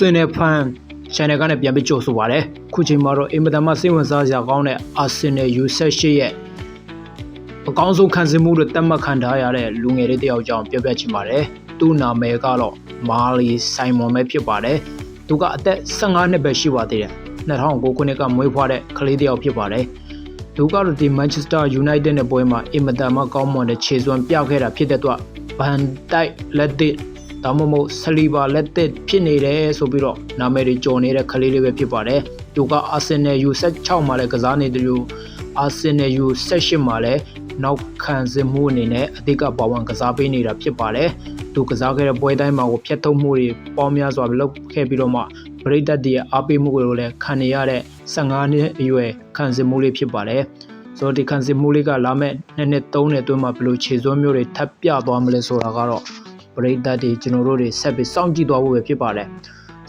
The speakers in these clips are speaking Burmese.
Arsenal fan channel ကနေပြန်ပြီးကြိုဆိုပါရစေခုချိန်မှာတော့အင်မတန်မှစိတ်ဝင်စားစရာကောင်းတဲ့ Arsenal U18 ရဲ့အကောင်းဆုံးခံစားမှုတွေတတ်မှတ်ခံထားရတဲ့လူငယ်လေးတစ်ယောက်ကြောင့်ပြောပြချင်ပါတယ်သူ့နာမည်ကတော့မာလီဆိုင်မွန်ပဲဖြစ်ပါတယ်သူကအသက်15နှစ်ပဲရှိပါသေးတယ်2009ခုနှစ်ကမွေးဖွားတဲ့ကလေးတစ်ယောက်ဖြစ်ပါတယ်သူကတော့ဒီ Manchester United နဲ့ပွဲမှာအင်မတန်မှကောင်းမွန်တဲ့ခြေစွမ်းပြခဲ့တာဖြစ်တဲ့အတွက်ဘန်တိုက်လက်သစ် ဒါမှမဟုတ်ဆလီဘာလက်သစ်ဖြစ်နေတယ်ဆိုပြီးတော့နာမည်တွေကြော်နေတဲ့ကလေးလေးပဲဖြစ်ပါတယ်သူက Arsenal U16 မှာလည်းကစားနေတယ်လို့ Arsenal U18 မှာလည်းနောက်ခံစစ်မှုအနေနဲ့အဓိကပါဝင်ကစားပေးနေတာဖြစ်ပါတယ်သူကစားခဲ့တဲ့ပွဲတိုင်းမှာကိုဖျက်ထုတ်မှုတွေပေါင်းများစွာလုပ်ခဲ့ပြီးတော့မှပရိသတ်တွေရဲ့အားပေးမှုတွေကိုလည်းခံနေရတဲ့15နှစ်အရွယ်ခံစစ်မှုလေးဖြစ်ပါတယ်ဆိုတော့ဒီခံစစ်မှုလေးကလာမဲ့နှစ်နှစ်သုံးနှစ်အတွင်းမှာဘယ်လိုခြေစွမ်းမျိုးတွေထပ်ပြသွားမလဲဆိုတာကတော့ ပရိသတ်တွေကျွန်တော်တို့တွေဆက်ပြီးစောင့်ကြည့်သွားဖို့ပဲဖြစ်ပါတယ်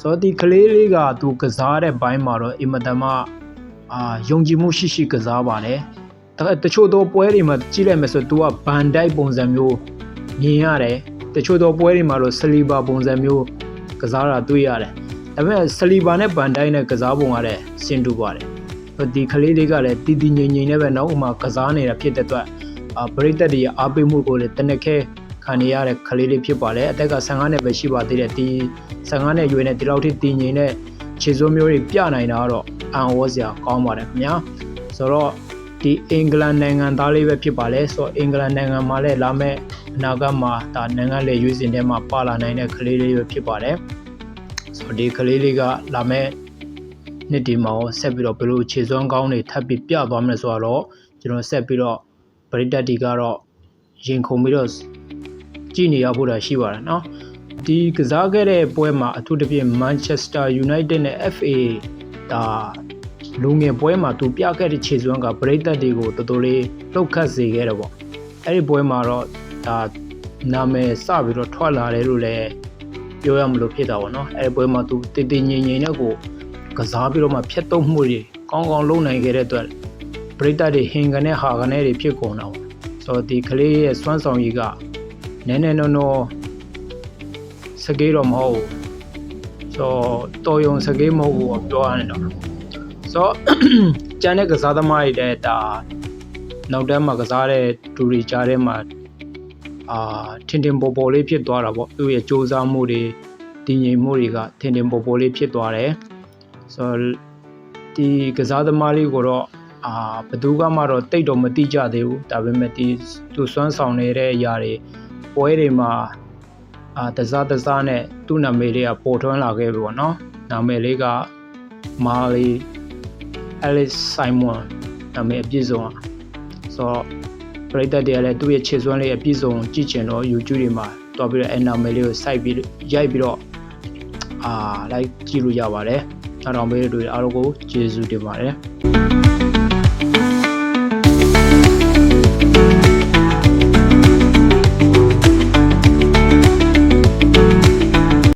ဆိုတော့ဒီကလေးလေးကသူကစားတဲ့ဘိုင်းမှာတော့အင်မတန်မှအာယုံကြည်မှုရှိရှိကစားပါတယ်တတချို့သောပွဲတွေမှာကြည့်လိုက်မယ်ဆိုသူကဘန်တိုက်ပုံစံမျိုးမြင်ရတယ်တချို့သောပွဲတွေမှာတော့ဆလီဘာပုံစံမျိုးကစားတာတွေ့ရတယ်ဒါပေမဲ့ဆလီဘာနဲ့ဘန်တိုက်နဲ့ကစားပုံကလည်းဆင်တူပါတယ်ဒီကလေးလေးကလည်းတီတီငိမ့်ငိမ့်နဲ့ပဲနောက်ဥမာကစားနေတာဖြစ်တဲ့အတွက်အာပရိသတ်တွေရဲ့အားပေးမှုကိုလည်းတနက်ခဲ ခံနေရတဲ့ကလေးလေးဖြစ်ပါတယ်အသက်က15နှစ်ပဲရှိပါသေးတယ်ဒီ15နှစ်ရွယ်နဲ့ဒီလောက်ထိတည်ငြိမ်တဲ့ခြေစွမ်းမျိုးတွေပြနိုင်တာကတော့အံ့ဩစရာကောင်းပါတယ်ခင်ဗျာဆိုတော့ဒီအင်္ဂလန်နိုင်ငံသားလေးပဲဖြစ်ပါလေဆိုတော့အင်္ဂလန်နိုင်ငံမှာလည်းလာမဲ့အနာဂတ်မှာဒါနိုင်ငံလေရွေးစင်ထဲမှာပါလာနိုင်တဲ့ကလေးလေးပဲဖြစ်ပါတယ်ဆိုတော့ဒီကလေးလေးကလာမဲ့နှစ်ဒီမှာရောဆက်ပြီးတော့ဘယ်လိုခြေစွမ်းကောင်းတွေထပ်ပြီးပြသွားမလဲဆိုတော့ကျွန်တော်ဆက်ပြီးတော့ပရိသတ်ဒီကတော့ရင်ခုန်ပြီးတော့ ကြည့်နေရဖို့တာရှိပါတယ်နော်ဒီကစားခဲ့တဲ့ပွဲမှာအထူးသဖြင့် Manchester United နဲ့ FA ဒါလူငယ်ပွဲမှာသူပြခဲ့တဲ့ခြေစွမ်းကပရိသတ်တွေကိုတော်တော်လေးလှုပ်ခတ်စေခဲ့တယ်ပေါ့အဲ့ဒီပွဲမှာတော့ဒါနာမည်စပြီးတော့ထွက်လာတယ်လို့လည်းပြောရမလို့ဖြစ်တာပေါ့နော်အဲ့ဒီပွဲမှာသူတည်တည်ငြိမ်ငြိမ်နဲ့ကိုကစားပြီးတော့မှဖြတ်တုံးမှုတွေကောင်းကောင်းလုပ်နိုင်ခဲ့တဲ့အတွက်ပရိသတ်တွေဟင်ကနေဟာကနေတွေဖြစ်ကုန်တာပေါ့ဆိုတော့ဒီကလေးရဲ့စွမ်းဆောင်ရည်က နည်းနည်းနော်နော်စကေးတော့မဟုတ်ဘူးဆိုတော့တော်ယုံစကေးမဟုတ်ဘူးပြောရတယ်တော့ဆိုတော့ကျန်တဲ့ကစားသမားတွေတဲ့ဒါနောက်တန်းမှာကစားတဲ့ဒူရီကြားထဲမှာအာထင်ထင်ပေါ်ပေါ်လေးဖြစ်သွားတာပေါ့သူ့ရဲ့စ조사မှုတွေတည်ငြိမ်မှုတွေကထင်ထင်ပေါ်ပေါ်လေးဖြစ်သွားတယ်ဆိုတော့ဒီကစားသမားလေးကိုတော့အာဘယ်သူကမှတော့တိတ်တော့မတိကြသေးဘူးဒါပေမဲ့ဒီသူစွမ်းဆောင်နေတဲ့အရာတွေ ပွဲတွေမှာအာတစားတစားနဲ့သူ့နာမည်လေးကပေါ်ထွန်းလာခဲ့ပြီပေါ့နော်နာမည်လေးကမာလီ Alice Simon နာမည်အပြည့်စုံอ่ะဆိုတော့ပရိသတ်တွေကလည်းသူ့ရဲ့ခြေစွမ်းလေးအပြည့်စုံကြည့်ချင်တော့ YouTube တွေမှာတွားပြီးတော့အဲနာမည်လေးကိုစိုက်ပြီးရိုက်ပြီးတော့အာလိုက်ကြည့်လို့ရပါတယ်အားတော်မေးတွေအားလုံးကိုကျေးဇူးတင်ပါတယ်